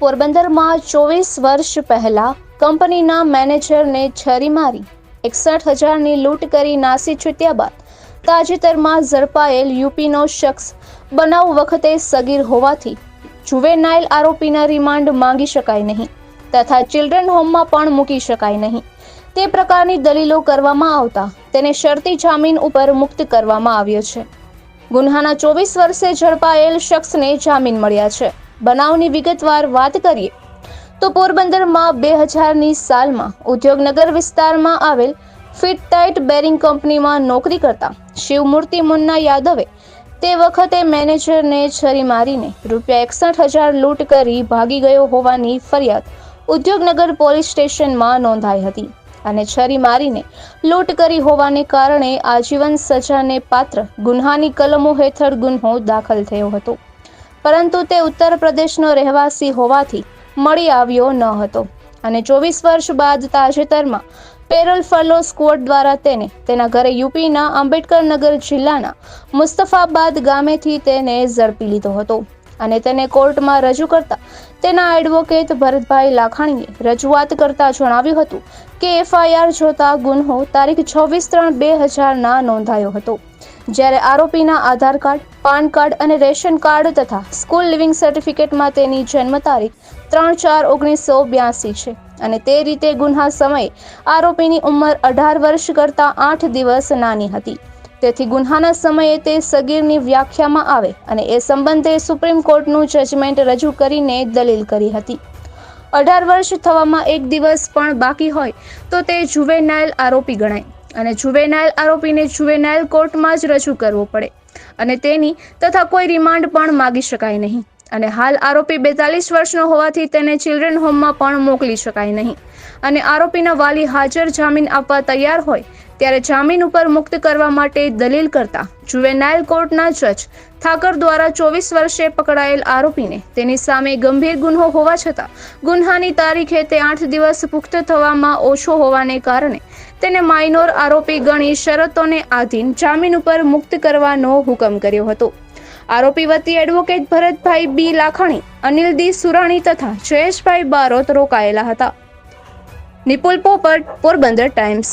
પોરબંદરમાં ચોવીસ વર્ષ પહેલા કંપનીના મેનેજરને છરી મારી, એકસઠ હજારની લૂંટ કરી નાસી છૂટ્યા બાદ તાજેતરમાં ઝડપાયેલ યુપીનો શખ્સ બનાવ વખતે સગીર હોવાથી જુવેનાઇલ આરોપીના રિમાન્ડ માંગી શકાય નહીં તથા ચિલ્ડ્રન હોમમાં પણ મૂકી શકાય નહીં. તે પ્રકારની દલીલો કરવામાં આવતા તેને શરતી જામીન ઉપર મુક્ત કરવામાં આવ્યો છે. ગુન્હાના ચોવીસ વર્ષે ઝડપાયેલ શખ્સને જામીન મળ્યા છે. બનાવની વિગતવાર વાત કરીએ. તો પોરબંદરમાં બે હજારની સાલમાં ઉદ્યોગનગર વિસ્તારમાં આવેલ ફિટ ટાઇટ બેરિંગ કંપનીમાં નોકરી કરતા શિવમૂર્તિ મુન્ના યાદવે તે વખતે મેનેજરને છરી મારીને રૂપિયા એકસઠ હજાર લૂંટ કરી ભાગી ગયો હોવાની ફરિયાદ ઉદ્યોગનગર પોલીસ સ્ટેશનમાં નોંધાઈ હતી અને છરી મારીને લૂંટ કરી હોવાને કારણે આજીવન સજાને પાત્ર ગુન્હાની કલમો હેઠળ ગુન્હો દાખલ થયો હતો. પરંતુ તે ઉત્તર પ્રદેશનો રહેવાસી હોવાથી મળી આવ્યો ન હતો. અને ચોવીસ વર્ષ બાદ તાજેતરમાં પેરલ ફલો સ્ક્વોડ દ્વારા તેને તેના ઘરે યુપીના આંબેડકરનગર જિલ્લાના મુસ્તફાબાદ ગામેથી તેને ઝડપી લીધો હતો. અને તેને કોર્ટમાં રજૂ કરતા તેના એડવોકેટ ભરતભાઈ લાખાણીએ રજૂઆત કરતા જણાવ્યું હતું કે એફઆઈઆર જોતા ગુન્હો તારીખ છવ્વીસ ત્રણ બે હજારના નોંધાયો હતો. જ્યારે આરોપીના આધાર કાર્ડ, પાન કાર્ડ અને રેશન કાર્ડ તથા સ્કૂલ લિવિંગ સર્ટિફિકેટમાં તેની જન્મ તારીખ ત્રણ ચાર ઓગણીસો બ્યાસી છે અને તે રીતે ગુન્હા સમયે આરોપીની ઉંમર અઢાર વર્ષ કરતાં આઠ દિવસ નાની હતી. તેથી ગુન્હાના સમયે તે સગીરની વ્યાખ્યામાં આવે અને એ સંબંધે સુપ્રીમ કોર્ટનું જજમેન્ટ રજૂ કરીને દલીલ કરી હતી. અઢાર વર્ષ થવામાં એક દિવસ પણ બાકી હોય તો તે જુવેનાઇલ આરોપી ગણાય. અને જુવેનાઇલ આરોપીને જુવેનાઇલ કોર્ટમાં જ રજૂ કરવો પડે. અને તેની તથા કોઈ રિમાન્ડ પણ માગી શકાય નહીં. અને હાલ આરોપી બેતાલીસ વર્ષનો હોવાથી તેને ચિલ્ડ્રન હોમમાં પણ મોકલી શકાય નહીં. અને આરોપીના વાલી હાજર જામીન આપવા તૈયાર હોય ત્યારે જામીન ઉપર મુક્ત કરવા માટે દલીલ કરતા જુવેનાઇલ કોર્ટના જજ ઠાકર દ્વારા ચોવીસ વર્ષે પકડાયેલ આરોપીને તેની સામે ગંભીર ગુન્હો હોવા છતાં ગુન્હાની તારીખે તે આઠ દિવસ પુખ્ત થવામાં ઓછો હોવાને કારણે તેને માઇનોર આરોપી ગણી શરતોને આધીન જામીન ઉપર મુક્ત કરવાનો હુકમ કર્યો હતો. આરોપી વતી advocate Bharatbhai B Lakhani Anil D Surani તથા જયેશભાઈ બારોત રોકાયેલા હતા. નિપુલ પોપટ, પોરબંદર ટાઈમ્સ.